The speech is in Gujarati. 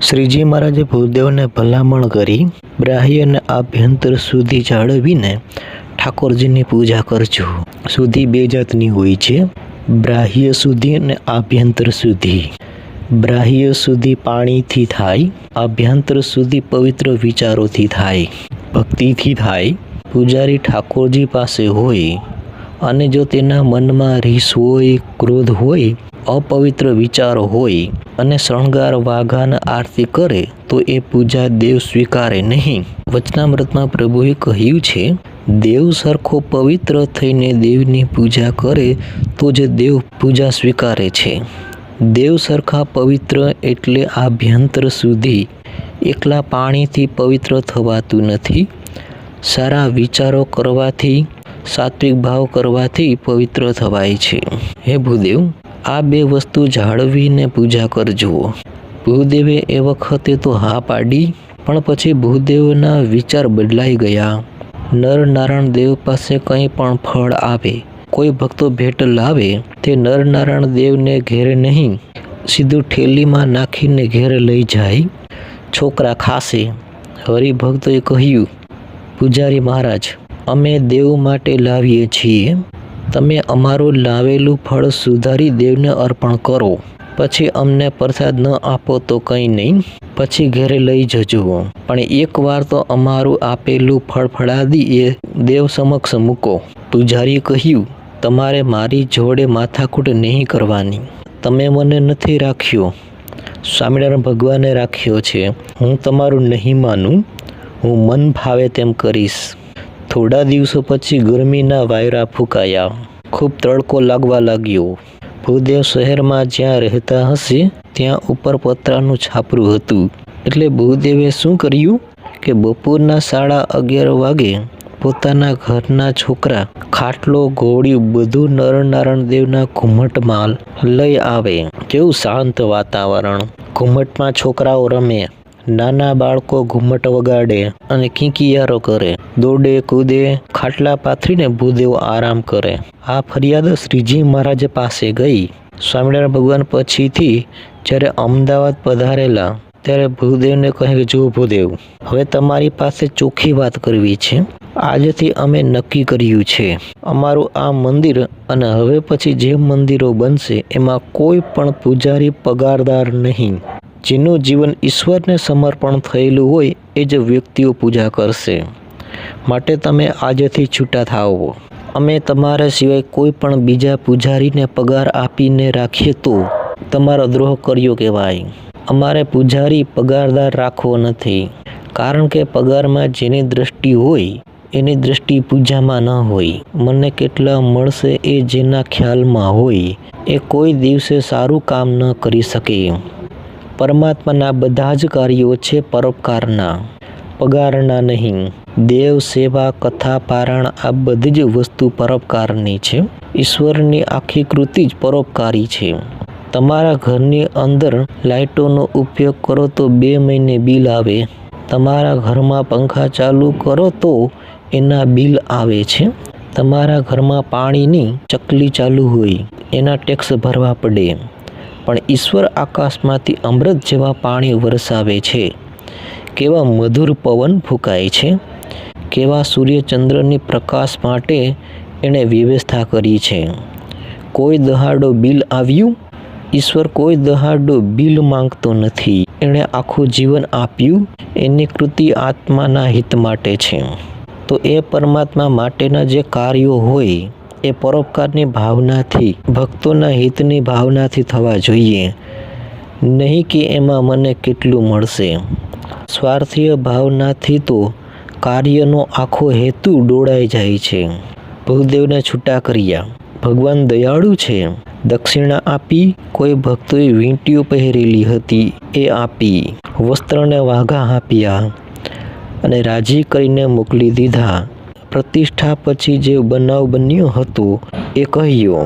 શ્રીજી મહારાજે ભૂદેવને ભલામણ કરી બ્રાહ્ય અને આભ્યંતર સુધી જાળવીને ઠાકોરજીની પૂજા કરજો. સુધી બે જાતની હોય છે. બ્રાહ્ય સુધી અને આભ્યંતર સુધી. બ્રાહ્ય સુધી પાણીથી થાય આભ્યંતર સુધી પવિત્ર વિચારોથી થાય, ભક્તિથી થાય. પૂજારી ઠાકોરજી પાસે હોય અને જો તેના મનમાં રીસ હોય, ક્રોધ હોય અપવિત્ર વિચારો હોય અને શણગાર વાઘાન આરતી કરે, તો એ પૂજા દેવ સ્વીકારે નહીં. વચનામૃતમાં પ્રભુએ કહ્યું છે, દેવ સરખો પવિત્ર થઈને દેવની પૂજા કરે, તો જ દેવ પૂજા સ્વીકારે છે. દેવ સરખા પવિત્ર એટલે આભ્યંતર સુધી. એકલા પાણીથી પવિત્ર થવાતું નથી. સારા વિચારો કરવાથી, સાત્વિક ભાવ કરવાથી પવિત્ર થવાય છે. હે ભૂદેવ આ બે વસ્તુ જાળવીને પૂજા કરજો. ભૂદેવે એ વખતે તો હા પાડી, પણ પછી ભૂદેવના વિચાર બદલાઈ ગયા. નર નારાયણ દેવ પાસે કંઈ પણ ફળ આવે, કોઈ ભક્તો ભેટ લાવે, તે નર નારાયણ દેવને ઘેરે નહીં, સીધું ઠેલીમાં નાખીને ઘેરે લઈ જાય. છોકરા ખાશે. હરિભક્તોએ કહ્યું, પૂજારી મહારાજ, અમે દેવ માટે લાવીએ છીએ. તમે અમારું લાવેલું ફળ સુધારી દેવને અર્પણ કરો. પછી અમને પ્રસાદ ન આપો તો કંઈ નહીં. પછી ઘરે લઈ જજો. પણ એકવાર તો અમારું આપેલું ફળ ફળાદી એ દેવ સમક્ષ મૂકો. પૂજારીએ કહ્યું, તમારે મારી જોડે માથાકૂટ નહીં કરવાની. તમે મને નથી રાખ્યો. સ્વામિનારાયણ ભગવાને રાખ્યો છે, હું તમારું નહીં માનું. હું મન ફાવે તેમ કરીશ. થોડા દિવસો પછી ગરમીના વાયરા ફૂંકાયા. ખૂબ તડકો લાગવા લાગ્યો. ભૂદેવ શહેરમાં જ્યાં રહેતા હશે, ત્યાં ઉપર પતરાનું છાપરું હતું. એટલે ભૂદેવે શું કર્યું? કે બપોરના સાડા અગિયાર વાગે પોતાના ઘરના છોકરા ખાટલો ઘોડિયું બધું નરનારાયણ દેવના ઘુમ્મટમાં લઈ આવે. કેવું શાંત વાતાવરણ. ઘુમ્મટમાં છોકરાઓ રમે. નાના બાળકો ઘુમ્મટ વગાડે અને કિંકિયારો કરે. દોડે, કૂદે, ખાટલા પાથરીને ભૂદેવ આરામ કરે. આ ફરિયાદ શ્રીજી મહારાજ પાસે ગઈ. સ્વામિનારાયણ ભગવાન પછીથી જ્યારે અમદાવાદ પધારેલા ત્યારે ભૂદેવને કહે કે, જો ભૂદેવ, હવે તમારી પાસે ચોખ્ખી વાત કરવી છે. આજથી અમે નક્કી કર્યું છે. અમારું આ મંદિર અને હવે પછી જે મંદિરો બનશે એમાં કોઈ પણ પૂજારી પગારદાર નહીં. જેનું જીવન ઈશ્વરને સમર્પણ થયેલું હોય એ જ વ્યક્તિઓ પૂજા કરશે. માટે તમે આજથી છૂટા થાઓ. અમે તમારા સિવાય કોઈ પણ બીજા પૂજારીને પગાર આપીને રાખીએ તો તમારો દ્રોહ કર્યો કહેવાય. અમારે પૂજારી પગારદાર રાખવો નથી. કારણ કે પગારમાં જેની દ્રષ્ટિ હોય, એની દ્રષ્ટિ પૂજામાં ન હોય. મને કેટલા મળશે એ જેના ખ્યાલમાં હોય, એ કોઈ દિવસે સારું કામ ન કરી શકે. પરમાત્માના બધા જ કાર્યો છે પરોપકારના. પગારના નહીં. દેવ સેવા, કથા પારણ આ બધી જ વસ્તુ પરોપકારની છે. ઈશ્વરની આખી કૃતિ જ પરોપકારી છે. તમારા ઘરની અંદર લાઇટોનો ઉપયોગ કરો તો બે મહિને બિલ આવે. તમારા ઘરમાં પંખા ચાલુ કરો તો એના બિલ આવે છે. તમારા ઘરમાં પાણીની ચકલી ચાલુ હોય. એના ટેક્સ ભરવા પડે. પણ ઈશ્વર આકાશમાંથી અમૃત જેવા પાણી વરસાવે છે. કેવા મધુર પવન ફૂંકાય છે. કેવા સૂર્યચંદ્રની પ્રકાશ માટે એણે વ્યવસ્થા કરી છે. કોઈ દહાડો બિલ આવ્યું? ઈશ્વર કોઈ દહાડો બિલ માંગતો નથી. એણે આખું જીવન આપ્યું એની કૃતિ આત્માના હિત માટે છે. તો એ પરમાત્મા માટેના જે કાર્યો હોય એ પરોપકારની ભાવનાથી, ભક્તોના હિતની ભાવનાથી થવા જોઈએ. નહીં કે એમાં મને કેટલું મળશે. સ્વાર્થીય ભાવનાથી તો કાર્યનો આખો હેતુ ડોળાઈ જાય છે. ભૂદેવને છૂટા કર્યા. ભગવાન દયાળુ છે. દક્ષિણા આપી કોઈ ભક્તોએ વીંટીઓ પહેરેલી હતી, એ આપી. વસ્ત્રને વાઘા આપ્યા અને રાજી કરીને મોકલી દીધા. પ્રતિષ્ઠા પછી જે બનાવ બન્યો હતો એ કહ્યો.